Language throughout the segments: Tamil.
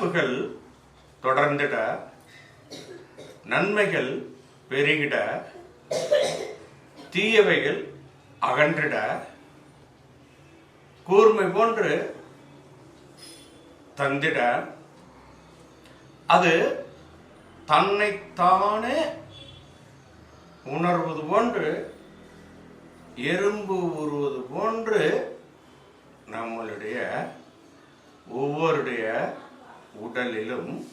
அமைப்புகள் தொடர்ந்திட நன்மைகள் பெருகிட தீயவைகள் அகன்றிட கூர்மை போன்று தந்திட. அது தன்னைத்தானே உணர்வது போன்று எறும்பு உருவது போன்று நம்மளுடைய ஒவ்வொருடைய உடலிலும்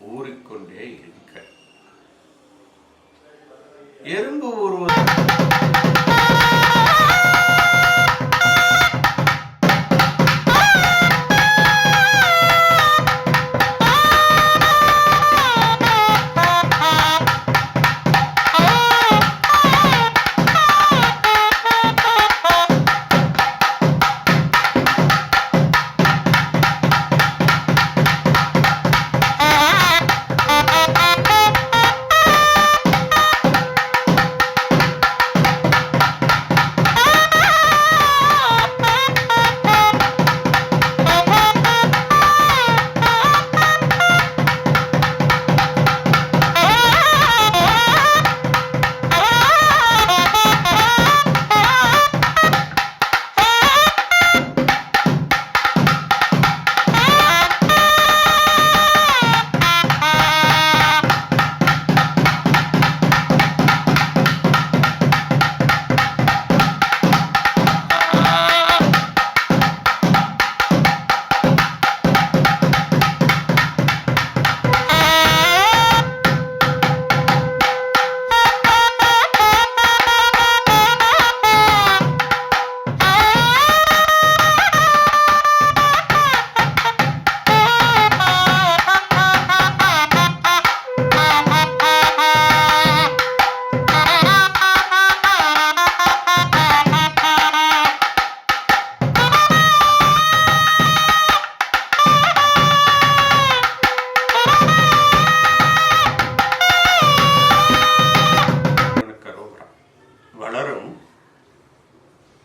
ஊறிக்கொண்டே இருக்க. எறும்பு ஒருவர்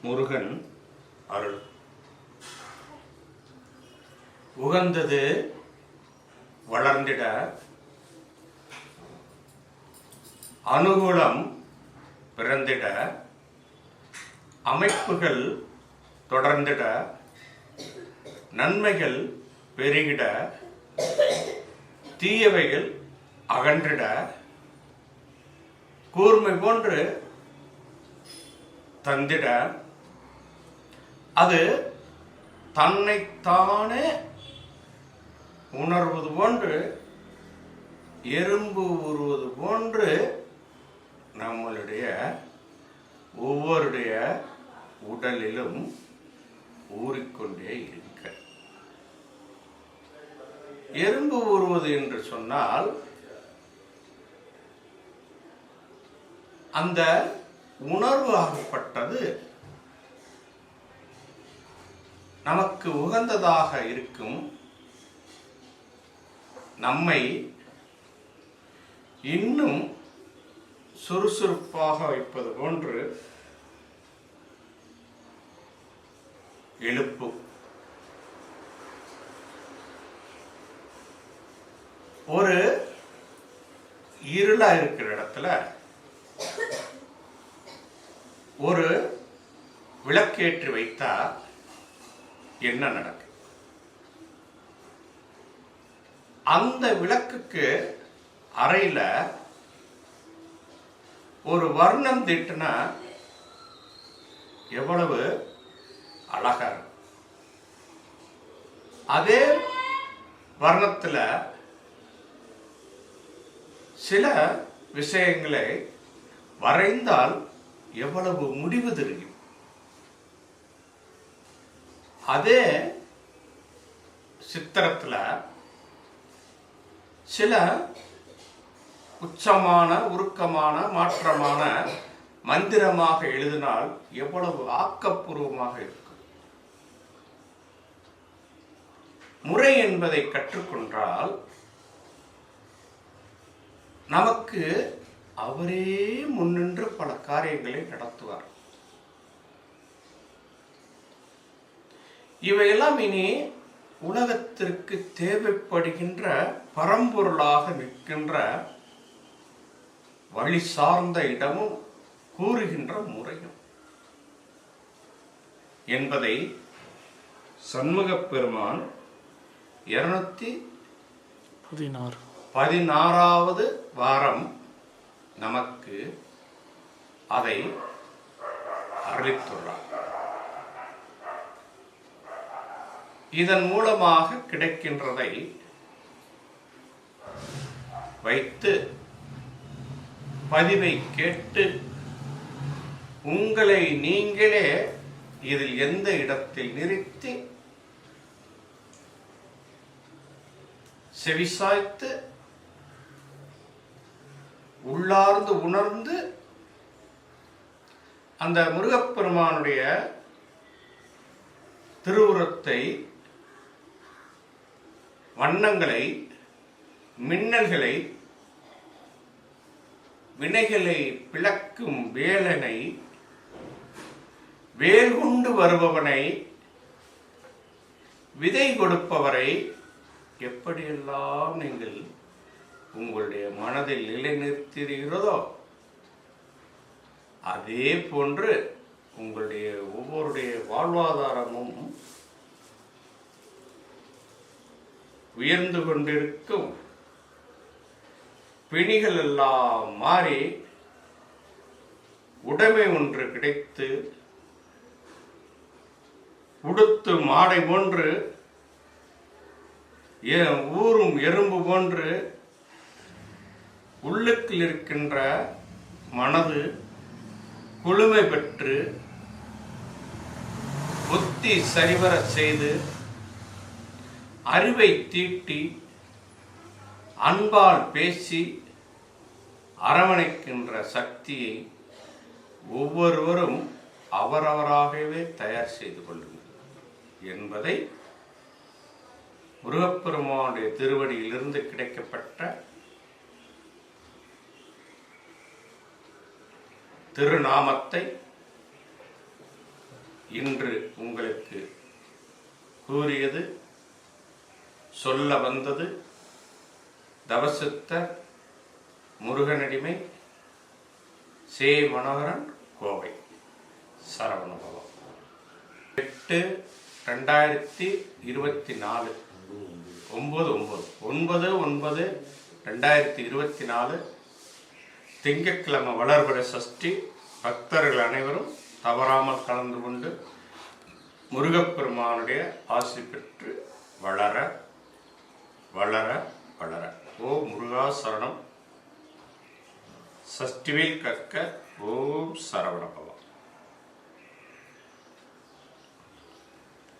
முருகன் அருள். உகந்தது வளர்ந்திட அனுகூலம் பிறந்திட அமைப்புகள் தொடர்ந்திட நன்மைகள் பெருகிட தீயவைகள் அகன்றிட கூர்மை போன்று தந்திட அது தன்னைத்தானே உணர்வது போன்று எறும்பு உருவது போன்று நம்மளுடைய ஒவ்வொருடைய உடலிலும் ஊறிக்கொண்டே இருக்க. எறும்பு ஊறுவது என்று சொன்னால் அந்த உணர்வு ஆகப்பட்டது நமக்கு உகந்ததாக இருக்கும் நம்மை இன்னும் சுறுசுறுப்பாக வைப்பது போன்று எழுப்பும் ஒரு இருளா இருக்கிற இடத்துல ஒரு விளக்கேற்றி வைத்தால் என்ன நடக்கும் அந்த விளக்குக்கு அறையில ஒரு வர்ணம் திட்டுனா எவ்வளவு அழகா இருக்கும். அதே வர்ணத்துல சில விஷயங்களை வரைந்தால் எவ்வளவு முடிவு தெரியும். அதே சித்திரத்தில் சில உச்சமான உருக்கமான மாற்றமான மந்திரமாக எழுதினால் எவ்வளவு ஆக்கப்பூர்வமாக இருக்கும். முறை என்பதை கற்றுக்கொண்டால் நமக்கு அவரே முன்னின்று பல காரியங்களை நடத்துவார். இவையெல்லாம் இனி உலகத்திற்கு தேவைப்படுகின்ற பரம்பொருளாக நிற்கின்ற வழி சார்ந்த இடமும் கூறுகின்ற முறையும் என்பதை சண்முகப் பெருமான் இருநூத்தி பதினாறு. பதினாறாவது வாரம் நமக்கு அதை அறிவித்துள்ளார். இதன் மூலமாக கிடைக்கின்றதை வைத்து பதிவை கேட்டு உங்களை நீங்களே இதில் எந்த இடத்தில் நிறுத்தி செவிசாய்த்து உள்ளார்ந்து உணர்ந்து அந்த முருகப்பெருமானுடைய திருவுரத்தை வண்ணங்களை மின்னல்களை வினைகளை பிளக்கும் வேலனை வேல் கொண்டு வருபவனை விதை கொடுப்பவரை எப்படியெல்லாம் நீங்கள் உங்களுடைய மனதில் நிலைநிறுத்துகிறீர்களோ அதே போன்று உங்களுடைய ஒவ்வொருடைய வாழ்வாதாரமும் உயர்ந்து கொண்டிருக்கும். பிணிகள் எல்லாம் மாறி உடைமை ஒன்று கிடைத்து உடுத்து மாடை போன்று ஏ- ஊரும் எறும்பு போன்று உள்ளுக்குள் இருக்கின்ற மனது குளுமை பெற்று புத்தி சரிவர செய்து அறிவை தீட்டி அன்பால் பேசி அரவணைக்கின்ற சக்தியை ஒவ்வொருவரும் அவரவராகவே தயார் செய்து கொள்ளுங்கள் என்பதை முருகப்பெருமானுடைய திருவடியிலிருந்து கிடைக்கப்பட்ட திருநாமத்தை இன்று உங்களுக்கு கூறியது சொல்ல வந்தது தவசித்த முருகனடிமை சே மனோகரன் கோவை. சரவணபவம். எட்டு ரெண்டாயிரத்தி இருபத்தி நாலு. ஒன்பது ஒன்பது. ஒன்பது ஒன்பது ரெண்டாயிரத்தி இருபத்தி நாலு. திங்கட்கிழமை வளர்பட சஷ்டி. பக்தர்கள் அனைவரும் தவறாமல் கலந்து கொண்டு முருகப்பெருமானுடைய ஆசி பெற்று வளர வளர வளர. ஓ முருகா சரணம். சஷ்டிவில் கற்க ஓம் சரவணபவம்